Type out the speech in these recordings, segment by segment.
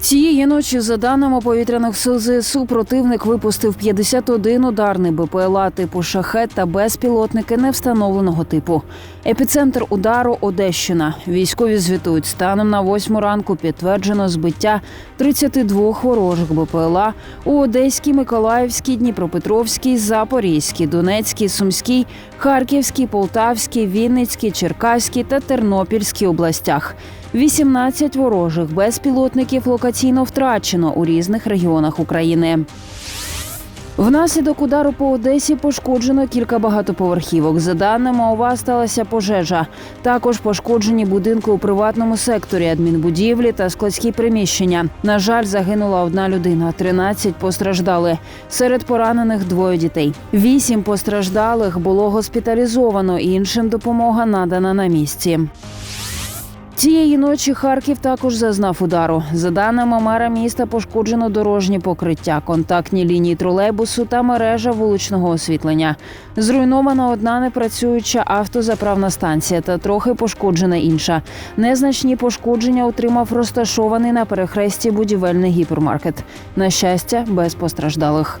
Цієї ночі, за даними повітряних сил ЗСУ, противник випустив 51 ударний БПЛА типу шахет та безпілотники невстановленого типу. Епіцентр удару Одещина. Військові звітують станом на 8 ранку підтверджено збиття 32 ворожих БПЛА у Одеській, Миколаївській, Дніпропетровській, Запорізькій, Донецькій, Сумській, Харківській, Полтавській, Вінницькій, Черкаській та Тернопільській областях. 18 ворожих безпілотників локаційно втрачено у різних регіонах України. Внаслідок удару по Одесі пошкоджено кілька багатоповерхівок. За даними ОВА, сталася пожежа. Також пошкоджені будинки у приватному секторі, адмінбудівлі та складські приміщення. На жаль, загинула одна людина, 13 постраждали. Серед поранених двоє дітей. Вісім постраждалих було госпіталізовано. Іншим допомога надана на місці. Цієї ночі Харків також зазнав удару. За даними мера міста, пошкоджено дорожні покриття, контактні лінії тролейбусу та мережа вуличного освітлення. Зруйнована одна непрацююча автозаправна станція та трохи пошкоджена інша. Незначні пошкодження отримав розташований на перехресті будівельний гіпермаркет. На щастя, без постраждалих.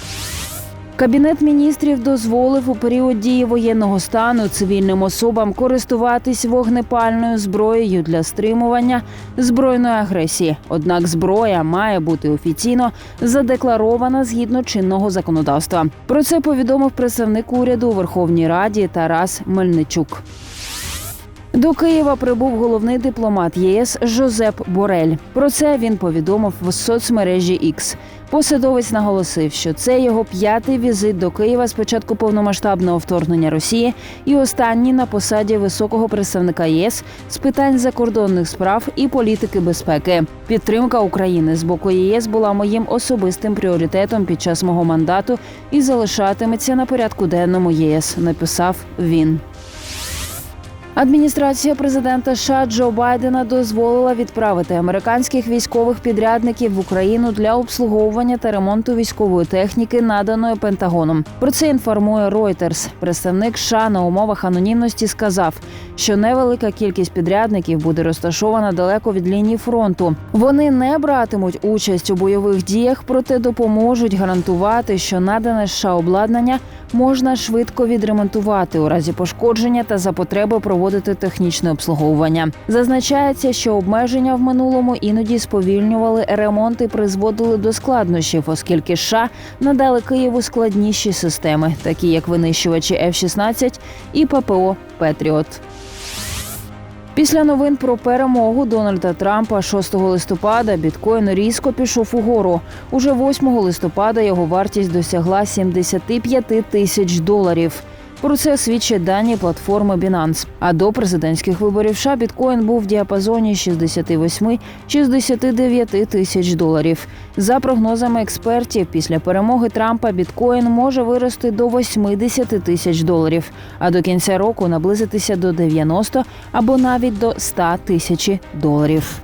Кабінет міністрів дозволив у період дії воєнного стану цивільним особам користуватись вогнепальною зброєю для стримування збройної агресії. Однак зброя має бути офіційно задекларована згідно чинного законодавства. Про це повідомив представник уряду у Верховній Раді Тарас Мельничук. До Києва прибув головний дипломат ЄС Жозеп Борель. Про це він повідомив в соцмережі X. Посадовець наголосив, що це його п'ятий візит до Києва з початку повномасштабного вторгнення Росії і останній на посаді високого представника ЄС з питань закордонних справ і політики безпеки. Підтримка України з боку ЄС була моїм особистим пріоритетом під час мого мандату і залишатиметься на порядку денному ЄС. Написав він. Адміністрація президента США Джо Байдена дозволила відправити американських військових підрядників в Україну для обслуговування та ремонту військової техніки, наданої Пентагоном. Про це інформує Reuters. Представник США на умовах анонімності сказав, що невелика кількість підрядників буде розташована далеко від лінії фронту. Вони не братимуть участь у бойових діях, проте допоможуть гарантувати, що надане США обладнання можна швидко відремонтувати у разі пошкодження та за потреби проводити технічне обслуговування. Зазначається, що обмеження в минулому іноді сповільнювали ремонт і призводили до складнощів, оскільки США надали Києву складніші системи, такі як винищувачі F-16 і ППО Петріот. Після новин про перемогу Дональда Трампа 6 листопада біткоін різко пішов угору. Уже 8 листопада його вартість досягла 75 тисяч доларів. Про це свідчать дані платформи Binance. А до президентських виборів США біткоін був в діапазоні 68-69 тисяч доларів. За прогнозами експертів, після перемоги Трампа біткоін може вирости до 80 тисяч доларів, а до кінця року наблизитися до 90 або навіть до 100 тисяч доларів.